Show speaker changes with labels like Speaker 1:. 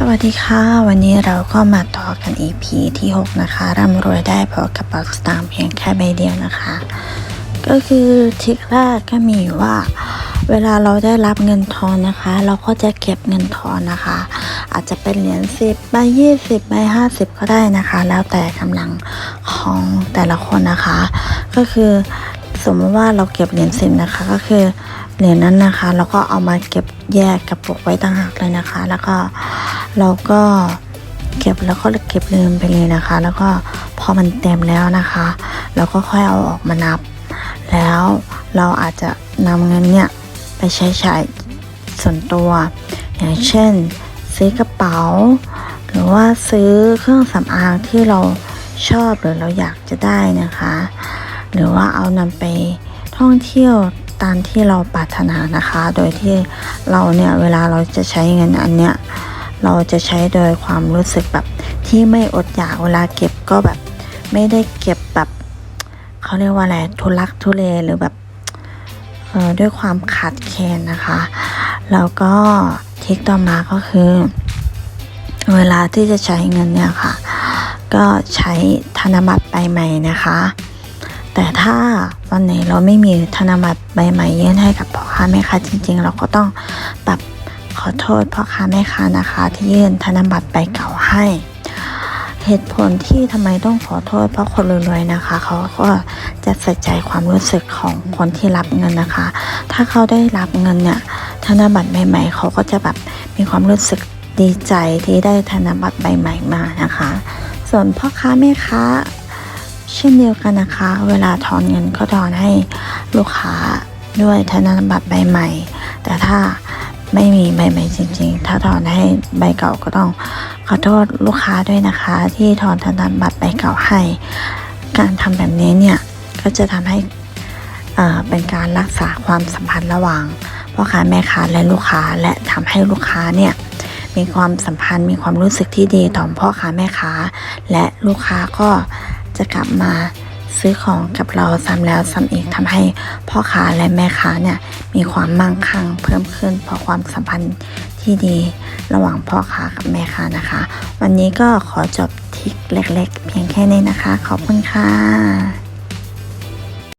Speaker 1: สวัสดีค่ะ วันนี้เราก็มาต่อกัน EP ที่ 6 นะคะ ร่ำรวยได้เพราะกระเป๋าสตางค์เพียงแค่ใบเดียวนะคะ ก็คือทริคแรกก็มีว่า เวลาเราได้รับเงินทอนนะคะ เราก็จะเก็บเงินทอนนะคะ อาจจะเป็นเหรียญสิบใบยี่สิบใบห้าสิบก็ได้นะคะ แล้วแต่กำลังของแต่ละคนนะคะ ก็คือสมมติว่าเราเก็บเหรียญสิบนะคะก็คือเหรียญนั้นนะคะเราก็เอามาเก็บแยกกระปุกไว้ต่างหากเลยนะคะ แล้วก็ เราก็เก็บแล้วก็เก็บลืมไปเลยนะคะ แล้วก็พอมันเต็มแล้วนะคะ เราก็ค่อยเอาออกมานับ แล้วเราอาจจะนำเงินเนี่ยไปใช้จ่ายส่วนตัว อย่างเช่น ซื้อกระเป๋า หรือว่าซื้อเครื่องสำอางที่เราชอบหรือเราอยากจะได้นะคะ หรือว่าเอานำไปท่องเที่ยวตามที่เราปรารถนานะคะ โดยที่เราเนี่ยเวลาเราจะใช้เงินอันเนี้ย เราจะใช้โดยความรู้สึกแบบที่ไม่อดอยากเวลาเก็บก็แบบ ไม่ได้เก็บแบบเขาเรียกว่าอะไรทุลักทุเลหรือแบบด้วยความขาดแคลนนะคะ แล้วก็ทิคต่อมาก็คือ เวลาที่จะใช้เงินเนี่ยค่ะ ก็ใช้ธนบัตรใบใหม่นะคะ แต่ถ้าวันไหนเราไม่มีธนบัตรใบใหม่ยื่นให้กับพ่อค้าแม่ค้าจริง ๆ เราก็ต้องแบบ ขอโทษพ่อค้าแม่ค้านะคะ ที่ยื่นธนบัตรใบเก่าให้ เหตุผลที่ทำไมต้องขอโทษ เพราะคนรวยๆนะคะ เขาก็จะใส่ใจความรู้สึกของคนที่รับเงินนะคะ ถ้าเขาได้รับเงินเนี่ยธนบัตรใหม่ ๆ เขาก็จะแบบมีความรู้สึกดีใจที่ได้ธนบัตรใบใหม่มานะคะ ส่วนพ่อค้าแม่ค้าเช่นเดียวกันนะคะ เวลาถอนเงินก็ถอนให้ลูกค้าด้วยธนบัตรใบใหม่ แต่ถ้า ไม่มีใบใหม่จริง ๆ ถ้าถอนให้ใบเก่าก็ต้องขอโทษลูกค้าด้วยนะคะ ที่ถอนธนบัตรใบเก่าให้ การทำแบบนี้เนี่ยก็จะทำให้เอ่อเป็นการรักษาความสัมพันธ์ระหว่างพ่อค้าแม่ค้าและลูกค้าและทำให้ลูกค้าเนี่ยมีความสัมพันธ์มีความรู้สึกที่ดีต่อพ่อค้าแม่ค้า และลูกค้าก็จะกลับมา ซื้อของกับเราซ้ำแล้วซ้ำอีกทำให้พ่อค้าและแม่ค้าเนี่ยมีความมั่งคั่งเพิ่มขึ้นเพราะความสัมพันธ์ที่ดีระหว่างพ่อค้ากับแม่ค้านะคะ วันนี้ก็ขอจบทิกเล็กๆ เพียงแค่นี้นะคะ ขอบคุณค่ะ